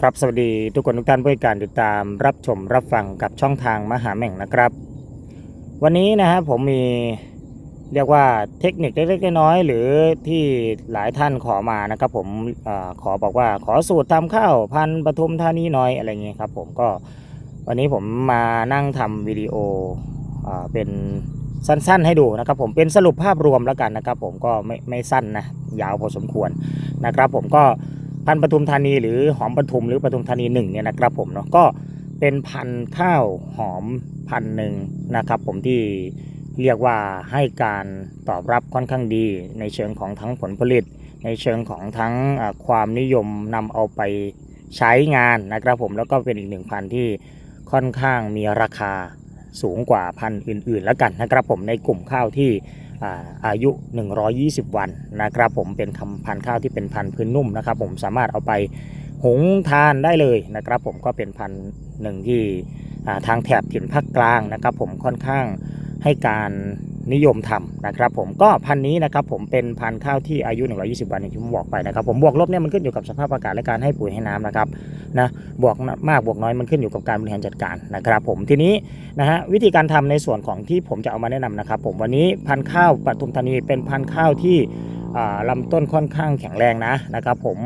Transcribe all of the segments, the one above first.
ครับสวัสดีทุกคนทุกท่านผู้ให้การติดตามรับชมรับฟังกับช่องทางมหาแม่งนะครับ วันนี้นะฮะผมมีเรียกว่าเทคนิคเล็กๆน้อยๆหรือที่หลายท่านขอมานะครับ ผมอขอบอกว่าขอสูตรทำข้าวพันธุ์ปทุมธานีหน้อยอะไรเงี้ยครับ ผมก็วันนี้ผมมานั่งทำวิดีโออเป็นสั้นๆ ให้ดูนะครับ ผมเป็นสรุปภาพรวมแล้วกันนะครับ ผมก็ไม่ไม่สั้นนะยาวพอสมควรนะครับ ผมก็ พันธุ์ปทุมธานีหรือหอมปทุมหรือปทุมธานีหนึ่งเนี่ยนะครับผมเนาะก็เป็นพันธุ์ข้าวหอมพันหนึ่งนะครับ ผมที่เรียกว่าให้การตอบรับค่อนข้างดี ในเชิงของทั้งผลผลิต ในเชิงของทั้งความนิยมนำเอาไปใช้งานนะครับผมแล้วก็เป็นอีกหนึ่งพันธุ์ที่ค่อนข้างมีราคาสูงกว่าพันธุ์อื่น ๆ แล้วกันนะครับผมในกลุ่มข้าวที่ อ่าอายุ 120 วันนะครับผมเป็นคำพันธุ์ข้าวที่เป็นพันธุ์พื้นนุ่มนะครับผมสามารถเอาไปหุงทานได้เลยนะครับผมก็เป็นพันธุ์หนึ่งที่ทางแถบถิ่นภาคกลางนะครับผมค่อนข้างให้การ นิยมทำนะครับผมก็พันนี้นะครับผมเป็นพันข้าวที่อายุ 120 วันอย่างที่ผมบอกไปนะครับผมบวกลบเนี่ยมันขึ้นอยู่กับสภาพอากาศและการให้ปุ๋ยให้น้ำนะครับนะบวกมากบวกน้อยมันขึ้นอยู่กับการบริหารจัดการนะครับผมทีนี้นะฮะวิธีการทำในส่วนของที่ผมจะเอามาแนะนำนะครับผมวันนี้พันข้าวปทุมธานีเป็นพันข้าวที่อ่าลำต้นค่อนข้างแข็งแรงนะนะครับผม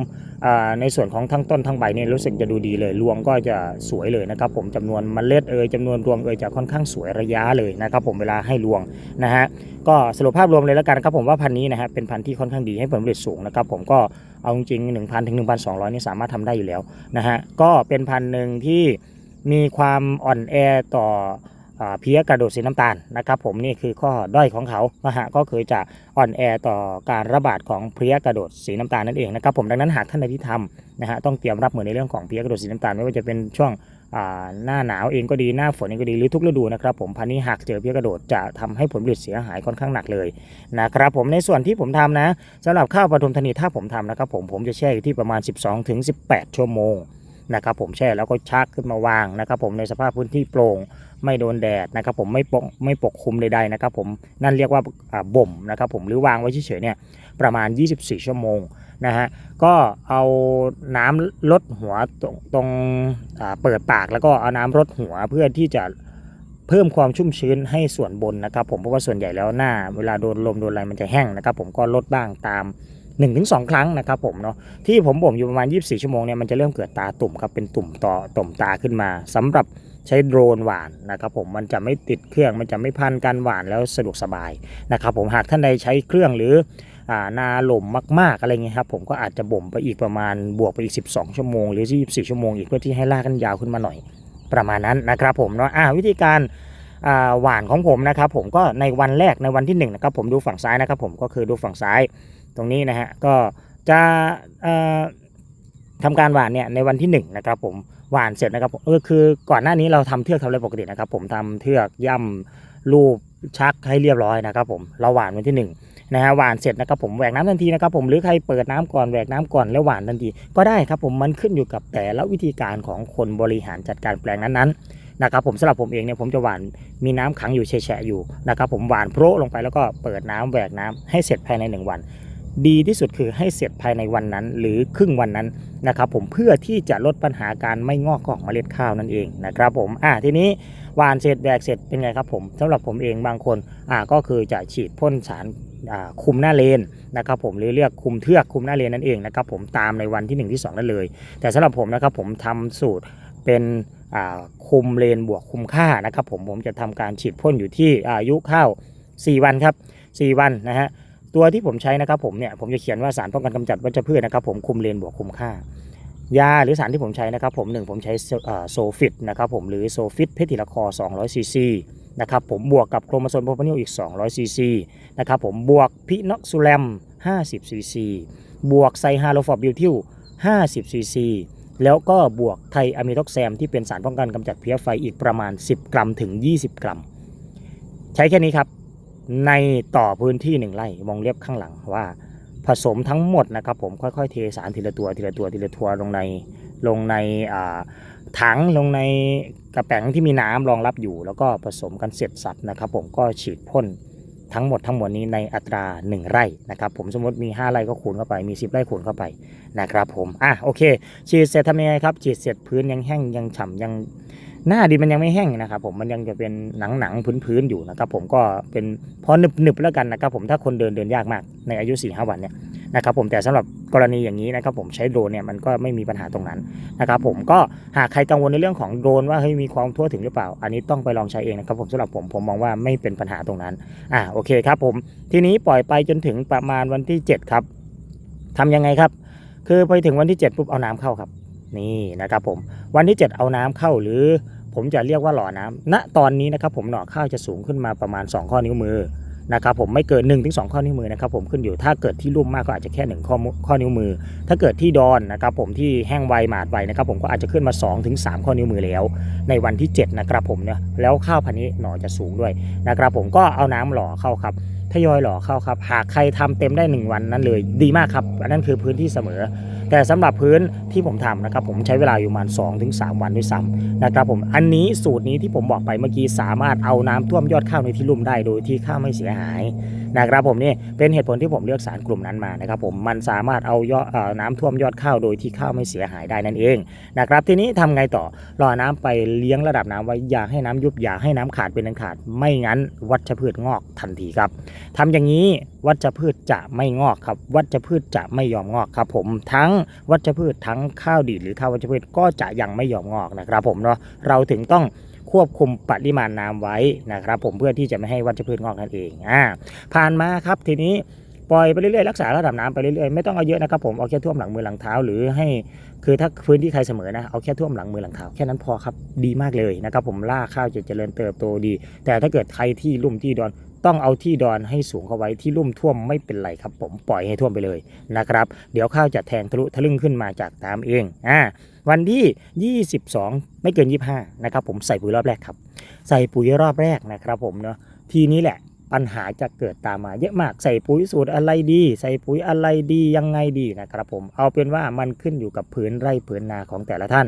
ในส่วนของทั้งต้นทั้งใบเนี่ยรู้สึกจะดูดีเลย รวงก็จะสวยเลยนะครับผมจำนวนมเมล็ดเอ่ยจำนวนรวงเอ่ยจะค่อนข้างสวยระยะเลยนะครับผมเวลาให้รวงนะฮะก็สรุปภาพรวมเลยแล้วกันครับผมว่าพันนี้นะฮะเป็นพันที่ค่อนข้างดีให้ผลผลิตสูงนะครับผมก็เอาจริงๆ1,000ถึง1,200นี่สามารถทำได้อยู่แล้วนะฮะก็เป็นพันหนึ่งที่มีความอ่อนแอต่อ เพี้ยกระโดดสีน้ำตาลนะครับผมนี่คือข้อด้อยของเขานะฮะก็คือจะอ่อนแอต่อการระบาดของเพี้ยกระโดดสีน้ำตาลนั่นเองนะครับผมดังนั้นหากท่านใดที่ทำนะฮะต้องเตรียมรับมือในเรื่องของเพี้ยกระโดดสีน้ำตาลไม่ว่าจะเป็นช่วงหน้าหนาวเองก็ดีหน้าฝนเองก็ดีหรือทุกฤดูนะครับผมพันนี้หากเจอเพี้ยกระโดดจะทำให้ผลผลิตเสียหายค่อนข้างหนักเลยนะครับผมในส่วนที่ผมทำนะสำหรับข้าวปทุมธานีถ้าผมทำนะครับผมผมจะแช่อยู่ที่ประมาณ 12-18 ชั่วโมง นะครับผมแช่แล้วก็ชักขึ้นมาวางนะครับผมในสภาพพื้นที่โปร่งไม่โดนแดดนะครับผมไม่ปกไม่ปกคลุมใดๆนะครับผมนั่นเรียกว่าบ่มนะครับผมหรือวางไว้เฉยๆเนี่ยประมาณ 24 ชั่วโมงนะฮะก็เอาน้ำลดหัวตรงตรงเปิดปากแล้วก็เอาน้ำลดหัวเพื่อที่จะเพิ่มความชุ่มชื้นให้ส่วนบนนะครับผมเพราะว่าส่วนใหญ่แล้วหน้า เวลาโดนลมโดนอะไรมันจะแห้งนะครับผมก็ลดบ้างตาม 1-2 ครั้งนะครับผมเนาะที่ผมบ่มอยู่ประมาณ 24 ชั่วโมงเนี่ยมันจะเริ่มเกิดตาตุ่มครับเป็นตุ่มต่อตุ่มตาขึ้นมาสำหรับใช้โดรนหวานนะครับผมมันจะไม่ติดเครื่องมันจะไม่พันการหวานแล้วสะดวกสบายนะครับผมหากท่านใดใช้เครื่องหรืออนาหล่มมาก ๆ อะไรเงี้ยครับผมก็อาจจะบ่มไปอีกประมาณบวกไปอีก 12 ชั่วโมง หรือ 24 ชั่วโมงอีกเพื่อที่ให้ลากกันยาวขึ้นมาหน่อยประมาณนั้นนะครับผมเนาะวิธีการหวานของผมนะครับผมก็ในวันแรกในวันที่1นะครับผมดูฝั่งซ้ายนะครับผมก็คือดูฝั่งซ้าย ตรงนี้นะฮะก็จะเอ่อทำการหวานเนี่ยในวันที่1นะครับผมหวานเสร็จนะครับผมเออคือก่อนหน้านี้เราทำเทือกทำอะไรปกตินะครับ ผมทำเทือกย่ำรูปชักให้เรียบร้อยนะครับผมเราหวานวันที่หนึ่งนะฮะหวานเสร็จนะครับผมแหวกน้ำทันทีนะครับผมหรือใครเปิดน้ำก่อนแหวกน้ำก่อนแล้วหวานทันทีก็ได้ครับผมมันขึ้นอยู่กับแต่ละวิธีการของคนบริหารจัดการแปลงนั้นๆนะครับผมสำหรับผมเองเนี่ยผมจะหวานมีน้ำขังอยู่แฉะๆอยู่นะครับผมหวานโพรลงไปแล้วก็เปิดน้ำแหวกน้ำให้เสร็จภายในหนึ่งวัน ดีที่สุดคือให้เสร็จภายในวันนั้น หรือครึ่งวันนั้นนะครับผมเพื่อที่จะลดปัญหาการไม่งอกของเมล็ดข้าวนั่นเองนะครับผมอ่าทีนี้หวานเสร็จแบกเสร็จเป็นไงครับผมสำหรับผมเองบางคนอ่าก็คือจะฉีดพ่นสารอ่าคุมหน้าเลนนะครับผมหรือเรียกคุมเทือกคุมหน้าเลนนั่นเองนะครับผมตามในวันที่1ที่2นั่นเลย แต่สำหรับผมนะครับผมทำสูตรเป็นอ่าคุมเลนบวกคุมค่านะครับผมผมจะทำการฉีดพ่นอยู่ที่อายุข้าว 4 วันครับ 4 วันนะฮะ ตัวที่ผมใช้นะครับผมเนี่ยผมจะเขียนว่าสารป้องกันกำจัดวัชพืชนะครับผมคุมเลนบวกคุมค่ายาหรือสารที่ผมใช้นะครับผมหนึ่งผมใช้โซฟิตนะครับผมหรือโซฟิตเพทิลาคอ200ซีซีนะครับผมบวกกับโครโมโซมโพรพานิลอีก 200ซีซีนะครับผมบวกพินอกซูแลม 50ซีซีบวกไซฮาโลฟอบบิวทิล 50ซีซีแล้วก็บวกไทอะมิโทกแซมที่เป็นสารป้องกันกำจัดเพลี้ยไฟอีกประมาณ 10 กรัมถึง 20 กรัม ใช้แค่นี้ครับ ในต่อพื้นที่หนึ่งไร่วงเล็บข้างหลังว่า ผสมทั้งหมดนะครับผมค่อยๆ เทสารทีละตัวทีละตัวทีละตัวลงในลงในถังลงในกระแป๋งที่มีน้ำรองรับอยู่ แล้วก็ผสมกันเสร็จสับนะครับ ผมก็ฉีดพ่นทั้งหมดทั้งมวลนี้ในอัตรา 1 ไร่นะครับผมสมมติมี 5 ไร่ก็คูณเข้าไปมี 10 ไร่คูณเข้าไปนะครับผมอะโอเคฉีดเสร็จทำยังไงครับฉีดเสร็จพื้นยังแห้งยังฉ่ำยัง หน้าดินมันยังไม่แห้งนะครับผมมันยังจะเป็นหนังหนังพื้นพื้นๆอยู่นะครับผมก็เป็นพอหนึบหนึบๆแล้วกันนะครับผมถ้าคนเดินเดินยากมากในอายุ4ี่ห้าวันเนี่ยนะครับผมแต่สำหรับกรณีอย่างนี้นะครับผมใช้โดรนเนี่ยมันก็ไม่มีปัญหาตรงนั้นนะครับผมก็หากใครกังวลในเรื่องของโดรนว่าเฮ้ยมีความทั่วถึงหรือเปล่า อันนี้ต้องไปลองใช้เองนะครับผมสำหรับผมผมมองว่าไม่เป็นปัญหาตรงนั้นอ่าโอเคครับผมทีนี้ปล่อยไปจนถึงประมาณวันที่ 7 ครับทำยังไงครับ คือไปถึงวันที่ 7ปุ๊บเอาน้ำเข้าครับนี่นะครับผมวันที่ 7 เอาน้ำเข้าหรือ ผมจะเรียกว่าหล่อน้ำณตอนนี้นะครับผมหน่อข้าวจะสูงขึ้นมาประมาณ 2 ข้อนิ้วมือนะครับผมไม่เกิน1-2ถึง2ข้อนิ้วมือนะครับผมขึ้นอยู่ถ้าเกิดที่ลุ่มมากก็อาจจะแค่1ข้อมือข้อนิ้วมือ ถ้าเกิดที่ดอนนะครับผมที่แห้งไวหมาดไวนะครับผมก็อาจจะขึ้นมา2ถึง3ข้อนิ้วมือแล้ว ในวันที่ 7 นะครับผมเนี่ยแล้วข้าวพันธุ์นี้หน่อจะสูงด้วยนะครับผมก็เอาน้ำหล่อเข้าครับทยอยหล่อเข้าครับ หากใครทำเต็มได้ 1 วันนั้นเลย ดีมากครับอันนั้นคือพื้นที่เสมอ แต่สำหรับพื้นที่ผมทำนะครับผมใช้เวลาอยู่ประมาณ2-3ถึง3วันด้วยซ้ำนะครับผมอันนี้สูตรนี้ที่ผมบอกไปเมื่อกี้สามารถเอาน้ำท่วมยอดข้าวในที่ลุ่มได้โดยที่ข้าวไม่เสียหาย นะครับผมนี่เป็นเหตุผลที่ผมเลือกสารกลุ่มนั้นมานะครับผมมันสามารถเอายอดเอ่อน้ำท่วมยอดข้าวโดยที่ข้าวไม่เสียหายได้นั่นเองนะครับทีนี้ทำไงต่อรอน้ำไปเลี้ยงระดับน้ำไว้อย่าให้น้ำยุบอย่าให้น้ำขาดเป็นอันขาด ไม่งั้นวัชพืชงอกทันทีครับทำอย่างนี้วัชพืชจะไม่งอกครับวัชพืชจะไม่ยอมงอกครับผมทั้งวัชพืชทั้งข้าวดีดหรือข้าววัชพืชก็จะยังไม่ยอมงอกนะครับผมเนาะเราถึงต้อง ควบคุมปริมาณน้ำไว้นะครับผมเพื่อที่จะไม่ให้วัชพืชงอกนั่นเองอ่าผ่านมาครับทีนี้ปล่อยไปเรื่อยๆรักษาระดับน้ำไปเรื่อยๆไม่ต้องเอาเยอะนะครับผมเอาแค่ท่วมหลังมือหลังเท้าหรือให้คือถ้าพื้นที่ใครเสมอนะเอาแค่ท่วมหลังมือหลังเท้าแค่นั้นพอครับดีมากเลยนะครับผมล่าข้าวจะเจริญเติบโตดี แต่ถ้าเกิดใครที่ลุ่มที่ดอน ต้องเอาที่ดอนให้สูงเข้าไว้ที่ลุ่มท่วมไม่เป็นไรครับ ผมปล่อยให้ท่วมไปเลยนะครับ เดี๋ยวข้าวจะแทงทะลุทะลึ่งขึ้นมาจากน้ำเองอ่าวันที่ 22 ไม่เกิน 25 นะครับ ผมใส่ปุ๋ยรอบแรกครับ ใส่ปุ๋ยรอบแรกนะครับผมเนาะทีนี้แหละปัญหาจะเกิดตามมาเยอะมากใส่ปุ๋ยสูตรอะไรดี ใส่ปุ๋ยอะไรดียังไงดีนะครับผมเอาเป็นว่ามันขึ้นอยู่กับผืนไร่ผืนนาของแต่ละท่าน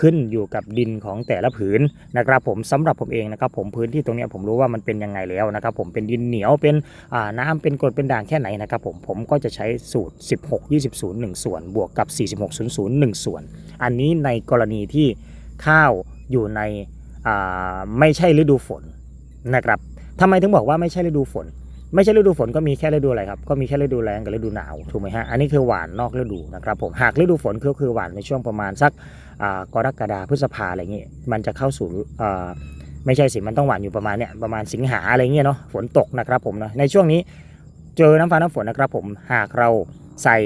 ขึ้นอยู่กับดินของแต่ละผืนนะครับผมสำหรับผมเองนะครับผมพื้นที่ตรงนี้ผมรู้ว่ามันเป็นยังไงแล้วนะครับผมเป็นดินเหนียวเป็นน้ำเป็นกรดเป็นด่างแค่ไหนนะครับผมผมก็จะใช้สูตร 16 20 0 1 ส่วน บวกกับ 46 0 0 1 ส่วน อันนี้ในกรณีที่ข้าวอยู่ในไม่ใช่ฤดูฝนนะครับทำไมถึงบอกว่าไม่ใช่ฤดูฝน ไม่ใช่ฤดูฝนก็มีแค่ฤดูอะไรครับ ก็มีแค่ฤดูแล้งกับฤดูหนาวถูกไหมฮะ อันนี้คือหวานนอกฤดูนะครับผม หากฤดูฝนก็คือหวานในช่วงประมาณสัก กรกฎาพฤษภาอะไรเงี้ยมันจะเข้าสู่ไม่ใช่สิมันต้องหวานอยู่ประมาณเนี้ยประมาณสิงหาอะไรเงี้ยเนาะฝนตกนะครับผมเนาะในช่วงนี้เจอน้ำฟ้าน้ำฝนนะครับผมหากเราใส่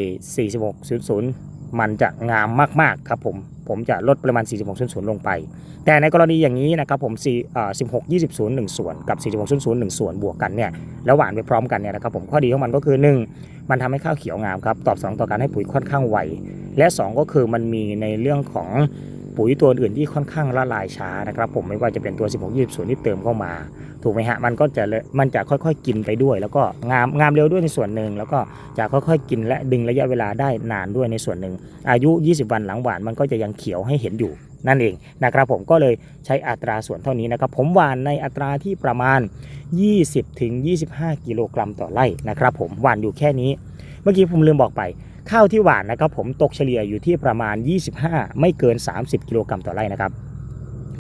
4600 มันจะงามมากๆครับผมผมจะลดปริมาณ 4600 ลงไป แต่ในกรณีอย่างนี้นะครับผม4 16 20 0 1 ส่วนกับ 46001 ส่วนบวกกันเนี่ยแล้วหวานไปพร้อมกันเนี่ยนะครับผมข้อดีของมันก็คือ 1 มันทำให้ข้าวเขียวงามครับตอบสนองต่อการให้ปุ๋ยค่อนข้างไว และ 2 ก็คือมันมีในเรื่องของปุ๋ยตัวอื่นที่ค่อนข้างละลายช้านะครับ ผมไม่ว่าจะเป็นตัว 16 20ที่เติมเข้ามา ถูกไหมฮะมันก็จะมันจะค่อยๆกินไปด้วย แล้วก็งามงามเร็วด้วยในส่วนหนึ่งแล้วก็จะค่อยๆกินและดึงระยะเวลาได้นานด้วยในส่วนหนึ่งอายุ 20 วันหลังหวานมันก็จะยังเขียวให้เห็นอยู่นั่นเองนะครับผมก็เลยใช้อัตราส่วนเท่านี้นะครับผมหวานในอัตราที่ประมาณ 20ถึง25 กิโลกรัมต่อไร่นะครับผมหวานอยู่แค่นี้ เมื่อกี้ผมลืมบอกไป ข้าวที่หวานนะครับผมตกเฉลี่ยอยู่ที่ประมาณ 25 ไม่เกิน 30 กิโลกรัมต่อไร่นะครับ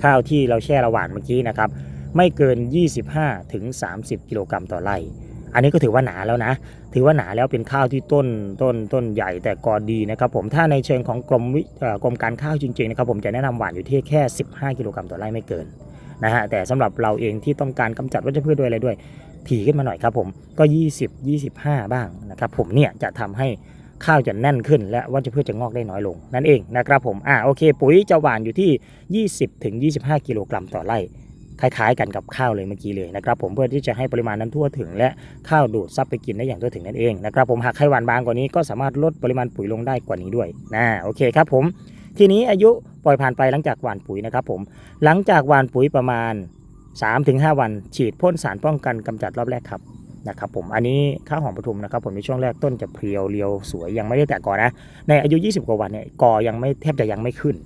ข้าวที่เราแช่ระหว่านเมื่อกี้นะครับไม่เกิน 25ถึง30 กิโลกรัมต่อไร่ อันนี้ก็ถือว่าหนาแล้วนะ ถือว่าหนาแล้วเป็นข้าวที่ต้นต้นต้นใหญ่แต่กอดีนะครับผมถ้าในเชิงของกรมวิกรมการข้าวจริงๆนะครับผมจะแนะนำหวานอยู่ที่แค่ 15 กิโลกรัมต่อไร่ไม่เกินนะฮะแต่สำหรับเราเองที่ต้องการกำจัดวัชพืชด้วยอะไรด้วยถี่ขึ้นมาหน่อยครับผมก็ 20 25 บ้างนะครับผมเนี่ยจะทำให้ ข้าวจะแน่นขึ้น และวัชพืชจะงอกได้น้อยลง นั่นเองนะครับผมอ่าโอเค ปุ๋ยจะหวานอยู่ที่ 20ถึง25กิโลกรัมต่อไร่คล้ายๆกันกับข้าวเลยเมื่อกี้เลยนะครับผมเพื่อที่จะให้ปริมาณนั้นทั่วถึง และข้าวดูดซับไปกินได้อย่างทั่วถึงนั่นเองนะครับผมหากใครหวานบางกว่านี้ก็สามารถลดปริมาณปุ๋ยลงได้กว่านี้ด้วยนะโอเคครับผม ทีนี้อายุปล่อยผ่านไปหลังจากหว่านปุ๋ยนะครับผมหลังจากหว่านปุ๋ยประมาณ 3-5 วัน ฉีดพ่นสารป้องกันกำจัดรอบแรกครับ นะครับผมอันนี้ข้าวหอมปทุมนะครับผมในช่วงแรกต้นจะเพรียวเรียวสวยยังไม่ได้แตกกอนะ ในอายุ 20 กว่าวันเนี่ยกอยังไม่แทบจะยังไม่ขึ้น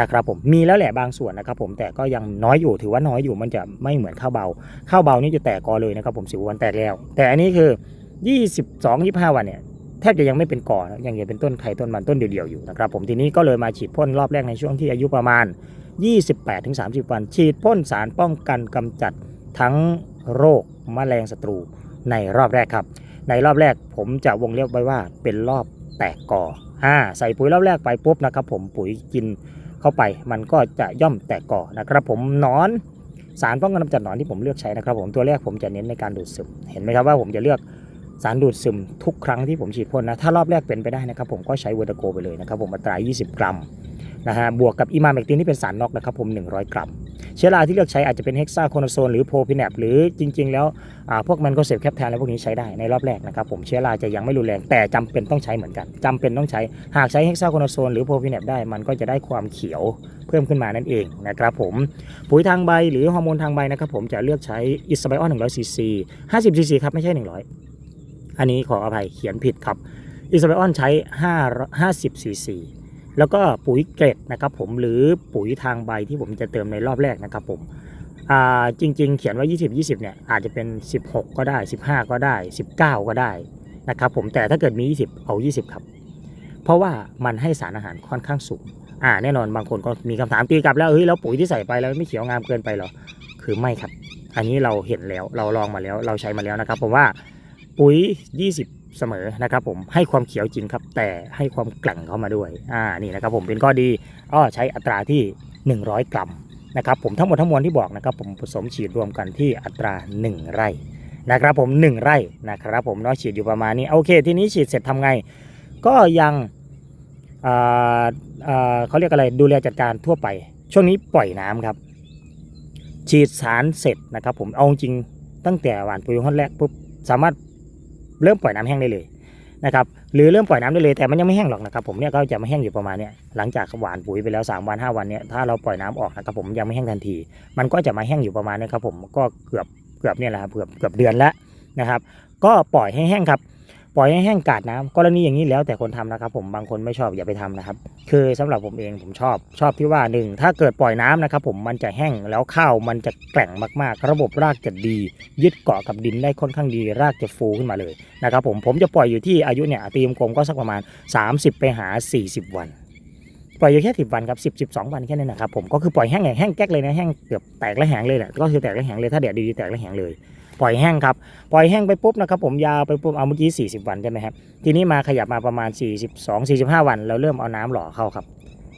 นะครับผมมีแล้วแหละบางส่วนนะครับผมแต่ก็ยังน้อยอยู่ถือว่าน้อยอยู่มันจะไม่เหมือนข้าวเบาข้าวเบานี่จะแตกกอเลยนะครับผมสิบวันแตกแล้ว แต่อันนี้คือ 22 25 วันเนี่ยแทบจะยังไม่เป็นกอนะยังเป็นต้นไข่ต้นมันต้นเดียวๆอยู่นะครับผมทีนี้ก็เลยมาฉีดพ่นรอบแรกในช่วงที่อายุประมาณ 28-30 วัน ฉีดพ่นสารป้องกันกำจัดทั้งโรคแมลงศัตรู ในรอบแรกครับ ในรอบแรกผมจะวงเล็บไว้ว่าเป็นรอบแตกกออ่าใส่ปุ๋ยรอบแรกไปปุ๊บนะครับผมปุ๋ยกินเข้าไป มันก็จะย่อมแตกกอนะครับ ผมนอนสารป้องกันกำจัดหนอนที่ผมเลือกใช้นะครับผมตัวแรกผมจะเน้นในการดูดซึม เห็นไหมครับว่าผมจะเลือกสารดูดซึมทุกครั้งที่ผมฉีดพ่นนะถ้ารอบแรกเป็นไปได้นะครับผมก็ใช้เวอร์ตโกไปเลยนะครับผมอัตรา 20 กรัม นะฮะบวกกับอิมาเมกตินที่เป็นสารน็อกนะครับผม 100 กรัม เชื้อราที่เลือกใช้อาจจะเป็นเฮกซาโคโนโซนหรือโพพิแนปหรือจริง ๆ แล้วพวกมันก็เซฟแคปแทนและพวกนี้ใช้ได้ในรอบแรกนะครับผมเชื้อราจะยังไม่รุนแรงแต่จำเป็นต้องใช้เหมือนกันจำเป็นต้องใช้หากใช้เฮกซาโคโนโซนหรือโพพิแนปได้มันก็จะได้ความเขียวเพิ่มขึ้นมานั่นเองนะครับผมปุ๋ยทางใบหรือฮอร์โมนทางใบนะครับผมจะเลือกใช้อิสไบออน100ซีซี50ซีซีครับไม่ใช่ 100 อันนี้ขออภัยเขียนผิดครับอิสไบออนใช้5 50ซีซี แล้วก็ปุ๋ยเกรดนะครับผมหรือปุ๋ยทางใบที่ผมจะเติมในรอบแรกนะครับผมจริง ๆ เขียนว่า 20 20 เนี่ยอาจจะเป็น 16 ก็ได้ 15 ก็ได้ 19 ก็ได้นะครับผมแต่ถ้าเกิดมี 20 เอา 20 ครับ เพราะว่ามันให้สารอาหารค่อนข้างสูงอ่าแน่นอนบางคนก็มีคำถามตีกลับแล้วเฮ้ยแล้วปุ๋ยที่ใส่ไปแล้วไม่เขียวงามเกินไปหรอคือไม่ครับ อันนี้เราเห็นแล้วเราลองมาแล้วเราใช้มาแล้วนะครับผมว่าปุ๋ย 20 เสมอนะครับผมให้ความเขียวจริงครับ แต่ให้ความแกร่งเข้ามาด้วยอ่านี่นะครับผมเป็นข้อดีอ้อใช้อัตราที่ 100 กรัมนะครับผมทั้งหมดทั้งมวลที่บอกนะครับผมผสมฉีดรวมกันที่อัตรา 1 ไร่นะครับผม 1 ไร่นะครับผมเนาะฉีดอยู่ประมาณนี้โอเค ทีนี้ฉีดเสร็จทำไง ก็ยังเขาเรียกอะไรดูแลจัดการทั่วไป ช่วงนี้ปล่อยน้ำครับ ฉีดสารเสร็จนะครับผมเอาจริงตั้งแต่หวานปุ๋ยห้อนแรกปุ๊บสามารถ เริ่มปล่อยน้ำแห้งได้เลยนะครับหรือเริ่มปล่อยน้ำได้เลยแต่มันยังไม่แห้งหรอกนะครับผมเนี่ยก็จะมาแห้งอยู่ประมาณเนี้ยหลังจากหวานปุ๋ยไปแล้ว3วัน5วันเนี่ยถ้าเราปล่อยน้ำออกนะครับผมยังไม่แห้งทันที มันก็จะมาแห้งอยู่ประมาณนี้ครับผมก็เกือบเกือบเนี่ยแหละครับเกือบเกือบเดือนแล้วนะครับ ก็ปล่อยให้แห้งครับ ปล่อยให้แห้งกาดน้ำกรณีอย่างนี้แล้วแต่คนทำนะครับ ผมบางคนไม่ชอบอย่าไปทำนะครับ คือสำหรับผมเองผมชอบชอบที่ว่าหนึ่งถ้าเกิดปล่อยน้ำนะครับ ผมมันจะแห้งแล้วข้าวมันจะแกร่งมากๆ ระบบรากจะดี ยึดเกาะกับดินได้ค่อนข้างดี รากจะฟูขึ้นมาเลยนะครับ ผมผมจะปล่อยอยู่ที่อายุเนี่ยตีมกลมก็สักประมาณ 30 ไปหา 40 วันปล่อยอยู่แค่10วันครับ10 12วันแค่นั้นนะครับผมก็คือปล่อยแห้งแห้งแก๊กเลยนะแห้งเกือบแตกและแห้งเลยแหละก็คือแตกและแห้งเลยถ้าแดดดีแตกและแห้งเลย ปล่อยแห้งครับ ปล่อยแห้งไปปุ๊บนะครับผมยาวไปปุ๊บเอาเมื่อกี้ 40 วันใช่ไหมครับ ทีนี้มาขยับมาประมาณ 42 45 วัน เราเริ่มเอาน้ำหล่อเข้าครับ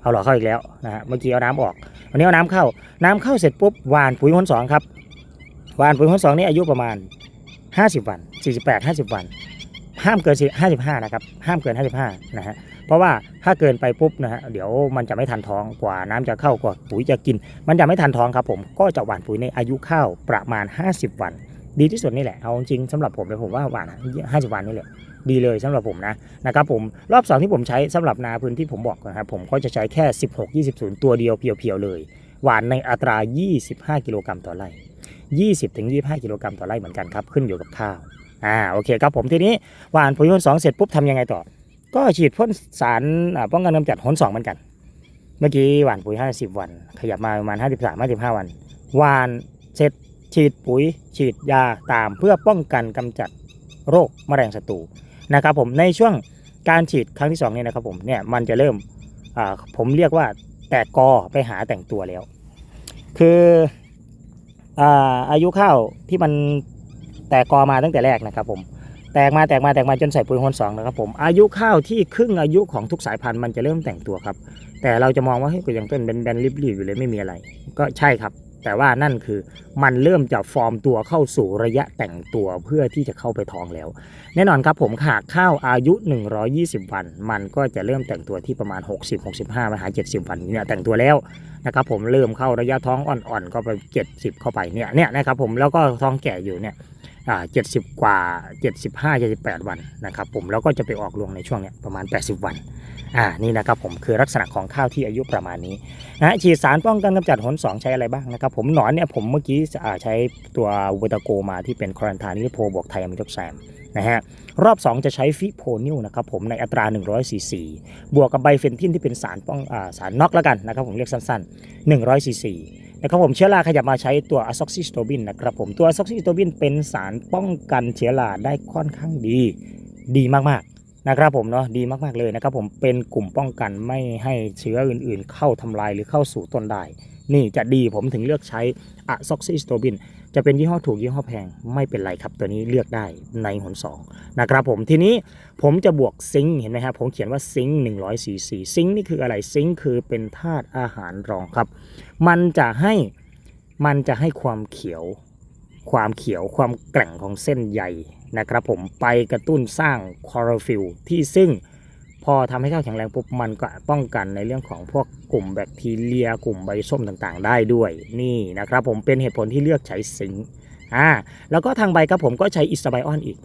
เอาหล่อเข้าอีกแล้วนะฮะ เมื่อกี้เอาน้ำออก วันนี้เอาน้ำเข้า น้ำเข้าเสร็จปุ๊บหวานปุ๋ยคนสองครับ หวานปุ๋ยคนสองนี่อายุประมาณ 50 วัน 48 50 วัน ห้ามเกิน55 นะครับ ห้ามเกิน 55 นะฮะเพราะว่าถ้าเกินไปปุ๊บนะฮะเดี๋ยวมันจะไม่ทันท้องกว่าน้ำจะเข้ากว่าปุ๋ยจะกิน มันจะไม่ทันท้องครับผมก็จะหว่านปุ๋ยในอายุข้าวประมาณ 50 วัน ดีที่สุดนี่แหละ เอาจริงๆสำหรับผมเลยผมว่าหวาน50วันนี่แหละดีเลยสำหรับผมนะนะครับผมรอบสองที่ผมใช้สำหรับนาพื้นที่ผมบอกนะครับผมก็จะใช้แค่ 16 20ตัวเดียวเพียวๆเลยหวานในอัตรา 25 กิโลกรัมต่อไร่ 20ถึง25 กิโลกรัมต่อไร่เหมือนกันครับ ขึ้นอยู่กับข้าวอ่าโอเคครับผมทีนี้หวานปุ๋ยหนสองเสร็จปุ๊บทำยังไงต่อ ก็ฉีดพ่นสารป้องกันกำจัดหนสองเหมือนกัน เมื่อกี้หวานปุ๋ย 50 วัน ขยับมาประมาณ 53 55 วันหวานเสร็จ ฉีดปุ๋ย ฉีดยาตามเพื่อป้องกันกำจัดโรคแมลงศัตรูนะครับผมในช่วงการฉีดครั้งที่สองเนี่ยนะครับผมเนี่ยมันจะเริ่มผมเรียกว่าแตกกอไปหาแต่งตัวแล้ว คืออาอายุข้าวที่มันแตกกอมาตั้งแต่แรกนะครับผมแตกมาแตกมาแตกมาจนใส่ปุ๋ยโฮนสองนะครับผมอายุข้าวที่ครึ่งอายุของทุกสายพันธุ์มันจะเริ่มแต่งตัวครับ แต่เราจะมองว่าเฮ้ยก็ยังต้นแบนๆริบๆอยู่เลยไม่มีอะไร ก็ใช่ครับ แต่ว่านั่นคือมันเริ่มจะฟอร์มตัวเข้าสู่ระยะแต่งตัวเพื่อที่จะเข้าไปท้องแล้ว แน่นอนครับผมหากข้าวอายุ 120 วัน มันก็จะเริ่มแต่งตัวที่ประมาณ 60 65ไปหา 70 วันเนี่ยแต่งตัวแล้วนะครับผมเริ่มเข้าระยะท้องอ่อนๆก็ไป 70 เข้าไปเนี่ยเนี่ยนะครับผมแล้วก็ท้องแก่อยู่เนี่ย อ่า70กว่า75 78วันนะครับผมแล้วก็จะไปออกรวงในช่วงเนี้ยประมาณ 80 วันอ่านี่นะครับผมคือลักษณะของข้าวที่อายุประมาณนี้นะฮะฉีดสารป้องกันกำจัดหนสองใช้อะไรบ้างนะครับผมหนอนเนี่ยผมเมื่อกี้อ่าใช้ตัวเวตาโกมาที่เป็นคอรันทานิโพบวกไทอะมิโดกแซมนะฮะรอบ 2 จะใช้ฟิโพนิลนะครับผมในอัตรา 100ซีซีบวกกับไบเฟนทินที่เป็นสารป้องอ่าสารน็อกแล้วกันนะครับผมเรียกสั้นๆ100ซีซี นะครับผมเชื้อราขยับมาใช้ตัวอะซ็อกซิสโตบินนะครับผมตัวอะซ็อกซิสโตบินเป็นสารป้องกันเชื้อราได้ค่อนข้างดี ดีมากๆนะครับผมเนาะดีมากๆเลยนะครับผมเป็นกลุ่มป้องกันไม่ให้เชื้ออื่นๆ เข้าทำลายหรือเข้าสู่ต้นได้ นี่จะดีผมถึงเลือกใช้อะซ็อกซิสโตบินจะเป็นยี่ห้อถูกยี่ห้อแพงไม่เป็นไรครับ ตัวนี้เลือกได้ในหนสองนะครับผมทีนี้ผมจะบวกซิงค์เห็นไหมครับผมเขียนว่าซิงค์100ซีซีซิงค์นี่คืออะไรซิงค์คือเป็นธาตุอาหารรองครับ มันจะให้มันจะให้ความเขียว ความเขียวความแกร่งของเส้นใยนะครับผมไปกระตุ้นสร้างคลอโรฟิลที่ซึ่ง พอทำให้ข้าวแข็งแรงปุ๊บมันก็ป้องกันในเรื่องของพวกกลุ่มแบคทีเรีย กลุ่มใบส้มต่างๆ ได้ด้วยนี่นะครับ ผมเป็นเหตุผลที่เลือกใช้สิงอ่าแล้วก็ทางใบครับผมก็ใช้อิสไบออนอีก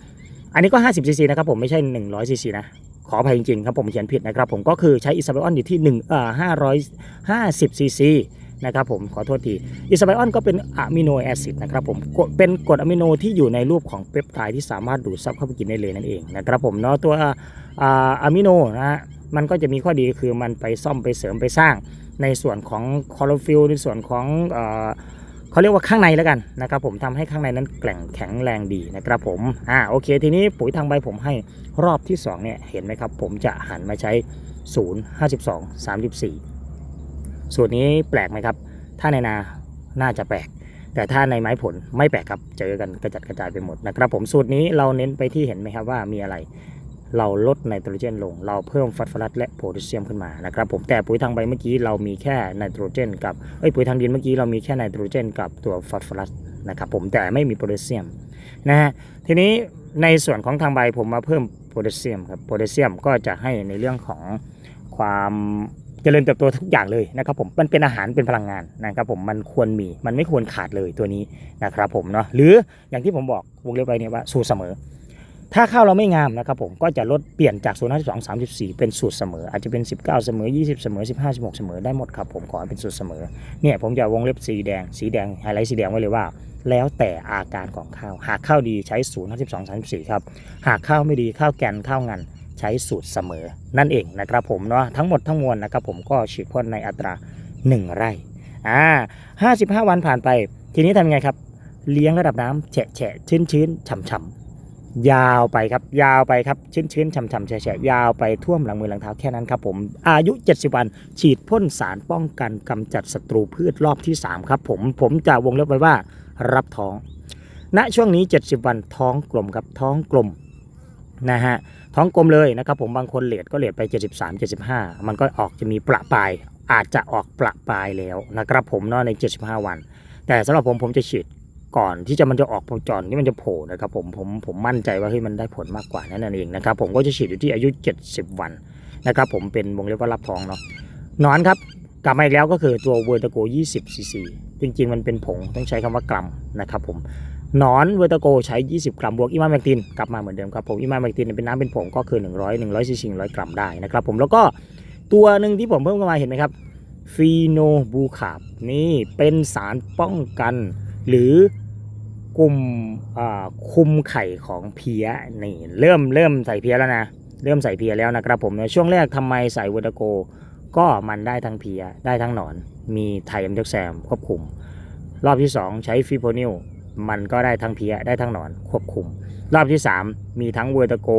อันนี้ก็ 50ซีซีนะครับผมไม่ใช่ 100ซีซีนะขออภัยจริงๆครับผมเขียนผิดนะครับผมก็คือใช้อิสไบออนอยู่ที่1เอ่อ550ซีซี นะครับผมขอโทษทีอิสไบออนก็เป็นอะมิโนแอซิดนะครับผมเป็นกรดอะมิโนที่อยู่ในรูปของเปปไทด์ที่สามารถดูดซับเข้าไปกินได้เลยนั่นเองนะครับผมเนาะตัวอะมิโนนะฮะมันก็จะมีข้อดีคือมันไปซ่อมไปเสริมไปสร้างในส่วนของคลอโรฟิลในส่วนของเขาเรียกว่าข้างในแล้วกันนะครับผมทำให้ข้างในนั้นแกร่งแข็งแรงดีนะครับผมอ่าโอเค ทีนี้ปุ๋ยทางใบผมให้รอบที่2เนี่ยเห็นไหมครับ ผมจะหันมาใช้ 0 52 34 สูตรนี้แปลกไหมครับ ถ้าในนาน่าจะแปลก แต่ถ้าในไม้ผลไม่แปลกครับ เจอกันกระจัดกระจายไปหมดนะครับ ผมสูตรนี้เราเน้นไปที่เห็นไหมครับว่ามีอะไร เราลดไนโตรเจนลง เราเพิ่มฟอสฟอรัสและโพแทสเซียมขึ้นมานะครับ ผมแต่ปุ๋ยทางใบเมื่อกี้เรามีแค่ไนโตรเจนกับเอ้ยปุ๋ยทางดินเมื่อกี้เรามีแค่ไนโตรเจน กับตัวฟอสฟอรัสนะครับผมแต่ไม่มีโพแทสเซียมนะฮะทีนี้ในส่วนของทางใบผมมาเพิ่มโพแทสเซียมครับโพแทสเซียมก็จะให้ในเรื่องของความ จริญเติบโตทุกอย่างเลยนะครับผมมันเป็นอาหารเป็นพลังงานนะครับผมมันควรมีมันไม่ควรขาดเลยตัวนี้นะครับผมเนาะหรืออย่างที่ผมบอกวงเล็บไปเนี่ยว่าสูตรเสมอ ถ้าข้าวเราไม่งามนะครับผมก็จะลดเปลี่ยนจาก0 52 34 เป็นสูตรเสมอ อาจจะเป็น 19 เสมอ 20 เสมอ 15 16 เสมอได้หมดครับผมขอเป็นสูตรเสมอเนี่ยผมจะวงเล็บสีแดงสีแดงไฮไลท์สีแดงไว้เลยว่า แล้วแต่อาการของข้าวหากข้าวดีใช้0 52 34ครับหากข้าวไม่ดีข้าวแกนข้าวงัน ใช้สูตรเสมอนั่นเองนะครับผมเนาะทั้งหมดทั้งมวลนะครับผมก็ฉีดพ่นในอัตรา 1 ไร่อ่า55วันผ่านไป ทีนี้ทำยังไงครับ เลี้ยงระดับน้ำแฉะแฉะชื้นชื้นฉ่ำฉ่ำยาวไปครับ ยาวไปครับ ชื้นชื้นฉ่ำฉ่ำแฉะแฉะยาวไปท่วมหลังมือหลังเท้าแค่นั้นครับผม อายุ 70 วัน ฉีดพ่นสารป้องกันกำจัดศัตรูพืชรอบที่ 3 ครับผม ผมจะวงเล็บไว้ว่า รับท้อง ณ ช่วงนี้ 70 วันท้องกลมครับ ท้องกลมนะฮะ ท้องกลมเลยนะครับผมบางคนเลทก็เลทไป 73 75 มันก็ออกจะมีประปลาย อาจจะออกประปลายแล้วนะครับผมเนาะใน 75 วัน แต่สำหรับผมผมจะฉีดก่อนที่จะมันจะออกจอนที่มันจะโผล่นะครับผมผมผมมั่นใจว่าเฮ้ยมันได้ผลมากกว่านั่นเองนะครับผมก็จะฉีดอยู่ที่อายุ 70 วันนะครับผมเป็นวงเล็บว่ารับท้องเนาะนอนครับกลับมาอีกแล้วก็คือตัวเวอร์ตโก 20ซีซีจริงๆ มันเป็นผงต้องใช้คำว่ากรัมนะครับผม หนอนเวอร์ตโกใช้ 20 กรัมบวกอิมาแมกตินกลับมาเหมือนเดิมครับผมอิมาแมกตินเป็นน้ำเป็นผงก็คือ 100 100ซีซี100 กรัมได้นะครับผมแล้วก็ตัวหนึ่งที่ผมเพิ่มเข้ามาเห็นไหมครับฟีโนบูคาบนี่เป็นสารป้องกัน หรือกลุ่มคุมไข่ของเพี้ยนี่เริ่มเริ่มใส่เพี้ยแล้วนะ เริ่มใส่เพียแล้วนะครับผมในช่วงแรกทำไมใส่วอเตโก ก็มันได้ทั้งเพียได้ทั้งหนอน มีไทเอ็มเด็กแซมควบคุม รอบที่ 2 ใช้ฟิโพนิล มันก็ได้ทั้งเพียได้ทั้งหนอนควบคุม รอบที่ 3 มีทั้งเวอร์ตโก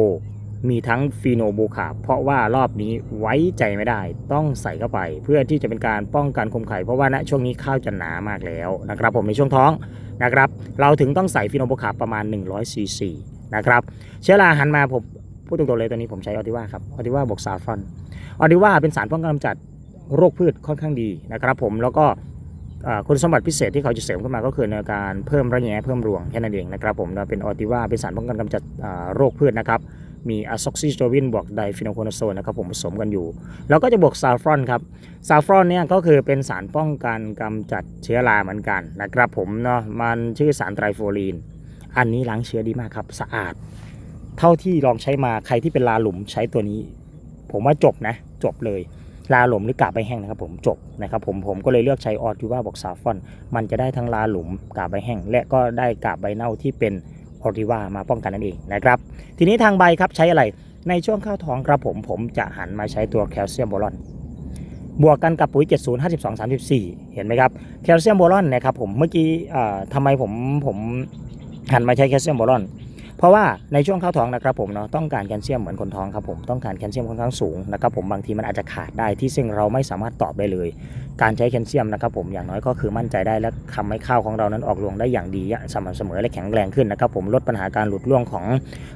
มีทั้งฟีโนบูคาเพราะว่ารอบนี้ไว้ใจไม่ได้ต้องใส่เข้าไป เพื่อที่จะเป็นการป้องกันคมไข่เพราะว่าณช่วงนี้ข้าวจะหนามากแล้วนะครับ ผมในช่วงท้องนะครับ เราถึงต้องใส่ฟีโนบูคาประมาณ100ซีซีนะครับเชื้อราหันมาผมพูดตรงๆเลยตอนนี้ผมใช้ออติว่าครับออติว่าบวกซาฟรอนออติว่าเป็นสารป้องกันกำจัดโรคพืชค่อนข้างดีนะครับ ผมแล้วก็ คุณสมบัติพิเศษที่เขาจะเสริมขึ้นมาก็คือในการเพิ่มระแงะเพิ่มรวงแค่นั้นเองนะครับผมเราเป็นออติว่าเป็นสารป้องกันกำจัดโรคพืชนะครับมีอะซ็อกซิสโตวินบวกไดฟิโนโคโนโซนนะครับผมผสมกันอยู่ แล้วก็จะบวกซาฟรอนครับซาฟรอนเนี่ยก็คือเป็นสารป้องกันกำจัดเชื้อราเหมือนกันนะครับผมเนาะมันชื่อสารไตรโฟลีน อันนี้ล้างเชื้อดีมากครับสะอาด เท่าที่ลองใช้มาใครที่เป็นลาหลุมใช้ตัวนี้ ผมว่าจบนะ จบเลย ลาหลุมหรือกาบใบแห้งนะครับผมจบนะครับผมผมก็เลยเลือกใช้ออทูว่าบอกซาฟอน มันจะได้ทั้งลาหลุมกาบใบแห้ง และก็ได้กาบใบเน่าที่เป็นออริว่ามาป้องกันนั่นเองนะครับ ทีนี้ทางใบครับใช้อะไรในช่วงเข้าท้องครับผมผมจะหันมาใช้ตัวแคลเซียมโบรอนบวกกันกับปุ๋ย 70 52 34 เห็นไหมครับแคลเซียมโบรอนนะครับผมเมื่อกี้ทำไมผมผมหันมาใช้แคลเซียมโบรอน เพราะว่าในช่วงเข้าท้องนะครับผมเนาะต้องการแคลเซียมเหมือนคนท้องครับผมต้องการแคลเซียมค่อนข้างสูงนะครับผมบางทีมันอาจจะขาดได้ที่ซึ่งเราไม่สามารถตอบได้เลย การใช้แคลเซียมนะครับผมอย่างน้อยก็คือมั่นใจได้และทำให้ข้าวของเรานั้นออกรวงได้อย่างดีสม่ำเสมอและแข็งแรงขึ้นนะครับผมลดปัญหาการหลุดร่วงของ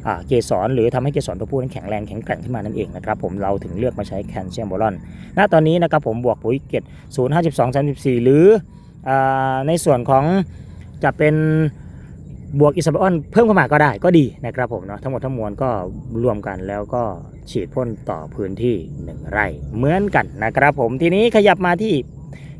อเกสรหรือทำให้เกสรตัวผู้นั้นแข็งแรงแข็งแกร่งขึ้นมานั่นเองนะครับผมเราถึงเลือกมาใช้แคลเซียมโบรอนณตอนนี้นะครับผมบวกปุ๋ยเกต0 52 34 หรืออในส่วนของจะเป็น บวกอิสบออนเพิ่มเข้ามาก็ได้ก็ดีนะครับผมเนาะทั้งหมดทั้งมวลก็รวมกันแล้วก็ฉีดพ่นต่อพื้นที่ 1 ไร่เหมือนกันนะครับผมทีนี้ขยับมาที่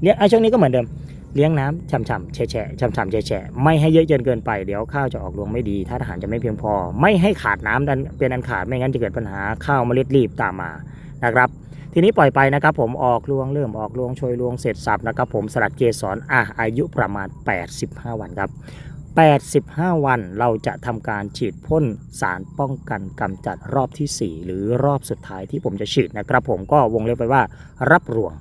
เลี้ยงอะช่วงนี้ก็เหมือนเดิมเลี้ยงน้ำช่ำๆแฉะๆช่ำๆแฉะๆไม่ให้เยอะจนเกินไปเดี๋ยวข้าวจะออกรวงไม่ดีถ้าอาหารจะไม่เพียงพอ ไม่ให้ขาดน้ำดันเป็นอันขาดไม่งั้นจะเกิดปัญหาข้าวเมล็ดรีบตามมานะครับทีนี้ปล่อยไปนะครับผมออกรวงเริ่มออกรวงโชยรวงเสร็จสับนะครับผมสลัดเกสรอะอายุประมาณ 85 วันครับ 85 วันเราจะทำการฉีดพ่นสารป้องกันกำจัดรอบทีสี่ 4 หรือรอบสุดท้ายที่ผมจะฉีดนะครับ ผมก็วงเล็บไปว่ารับรวง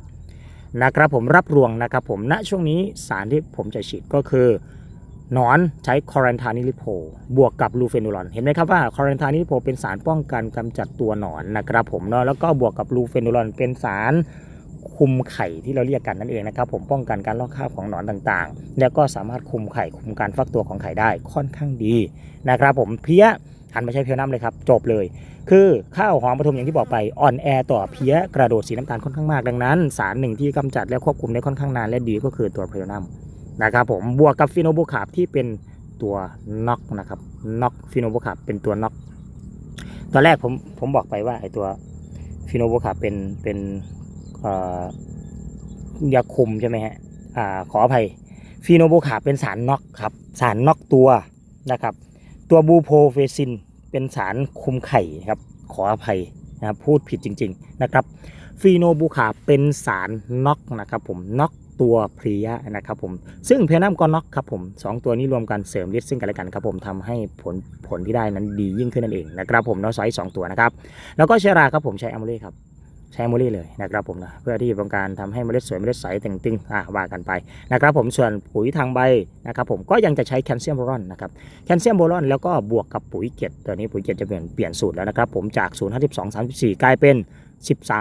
นะครับผมรับรวงนะครับผมณช่วงนี้สารที่ผมจะฉีดก็คือนอนใช้คอรันทานิลิโพบวกกับลูเฟนูรอนเห็นไหมครับว่าคอรันทานิลิโพเป็นสารป้องกันกำจัดตัวหนอนนะครับผมเนาะแล้วก็บวกกับลูเฟนูรอนเป็นสาร คุมไข่ที่เราเรียกกันนั่นเองนะครับผมป้องกันการลอกคราบของหนอนต่างๆ แล้วก็สามารถคุมไข่คุมการฟักตัวของไข่ได้ค่อนข้างดีนะครับผมเพี้ยหันมาใช้เพี้ยน้ำเลยครับจบเลย คือข้าวหอมปทุมอย่างที่บอกไปอ่อนแอต่อเพี้ยกระโดดสีน้ำตาลค่อนข้างมากดังนั้น สารหนึ่งที่กำจัดและควบคุมได้ค่อนข้างนานและดีก็คือตัวเพลนัมนะครับผมบวกกับฟิโนโบคาบที่เป็นตัวน็อกนะครับน็อกฟิโนโบคาบเป็นตัวน็อกตอนแรกผมผมบอกไปว่าไอตัวฟิโนโบคาบเป็นเป็น ยาคุมใช่ไหมฮะอขออภัยฟิโนโบคาเป็นสารน็อกครับ สารน็อกตัวนะครับ ตัวบูโพเฟซินเป็นสารคุมไข่ครับ ขออภัยนะครับพูดผิดจริง ๆนะครับฟีโนบูคาเป็นสารน็อกนะครับผมน็อกตัวเพลียนะครับผมซึ่งเพนัมก็น็อกครับผมสองตัวนี้รวมกันเสริมฤทธิ์ซึ่งกันและกันครับผมทำให้ผลผลที่ได้นั้นดียิ่งขึ้นนั่นเองนะครับผมนาะใช้สองตัวนะครับแล้วก็เชราครับผมใช้อะโมเล่ครับ ใช้โมเล่เลยนะครับผมนะเพื่อที่ต้องการทำให้เมล็ดสวยเมล็ดใสแต่งตึงอะว่ากันไปนะครับผมส่วนปุ๋ยทางใบนะครับผมก็ยังจะใช้แคลเซียมโบรอนนะครับแคลเซียมโบรอนแล้วก็บวกกับปุ๋ยเกล็ดตัวนี้ปุ๋ยเกล็ดจะเปลี่ยนเปลี่ยนสูตรแล้วนะครับผมจาก0 52 34กลายเป็น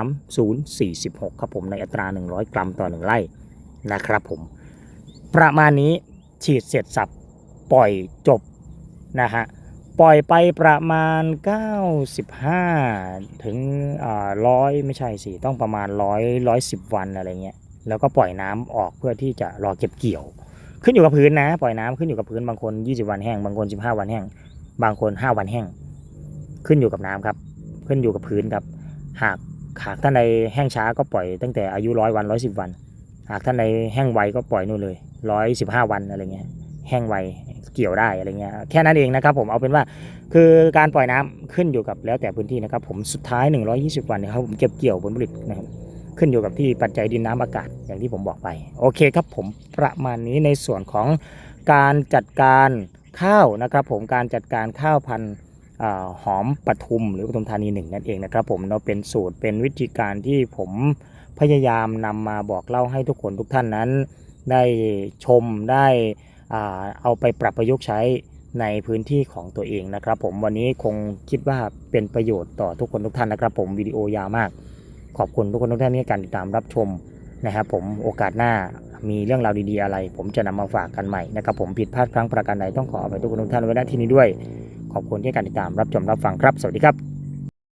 13046 ครับผมในอัตรา 100 กรัมต่อ 1 ไร่นะครับผมประมาณนี้ฉีดเสร็จสับปล่อยจบนะฮะ ปล่อยไปประมาณ 95 ถึงร้อยไม่ใช่สิ ต้องประมาณ 100 110 วันอะไรเงี้ย แล้วก็ปล่อยน้ำออกเพื่อที่จะรอเก็บเกี่ยว ขึ้นอยู่กับพื้นนะ ปล่อยน้ำขึ้นอยู่กับพื้น บางคน 20 วันแห้ง บางคน 15 วันแห้ง บางคน 5 วันแห้ง ขึ้นอยู่กับน้ำครับ ขึ้นอยู่กับพื้นครับ หากหากท่านใดแห้งช้าก็ปล่อยตั้งแต่อายุร้อยวันร้อยสิบวัน หากท่านใดแห้งไวก็ปล่อยนู่นเลยร้อยสิบห้าวันอะไรเงี้ย แห้งไวเกี่ยวได้อะไรเงี้ยแค่นั้นเองนะครับผมเอาเป็นว่าคือการปล่อยน้ำขึ้นอยู่กับแล้วแต่พื้นที่นะครับผมสุดท้าย 120 วันเนะครับผมเก็บเกี่ยวผลผลิตนะครับขึ้นอยู่กับที่ปัจจัยดินน้ำอากาศอย่างที่ผมบอกไป โอเคครับผมประมาณนี้ในส่วนของการจัดการข้าวนะครับผมการจัดการข้าวพันธุ์อ่าหอมปทุมหรือปทุมธานีหนึ่งนั่นเองนะครับผมเนาเป็นสูตรเป็นวิธีการที่ผมพยายามนำมาบอกเล่าให้ทุกคนทุกท่านนั้น ได้ชมได้ เอาไปปรับประยุกต์ใช้ในพื้นที่ของตัวเองนะครับ ผมวันนี้คงคิดว่าเป็นประโยชน์ต่อทุกคนทุกท่านนะครับ ผมวิดีโอยาวมาก ขอบคุณทุกคนทุกท่านที่ให้การติดตามรับชมนะครับผมโอกาสหน้ามีเรื่องราวดีๆอะไร ผมจะนำมาฝากกันใหม่นะครับผมผิดพลาดพลั้งประการใดต้องขออภัยทุกคนทุกท่านไว้ณที่นี้ด้วย ขอบคุณที่การติดตามรับชมรับฟังครับ สวัสดีครับ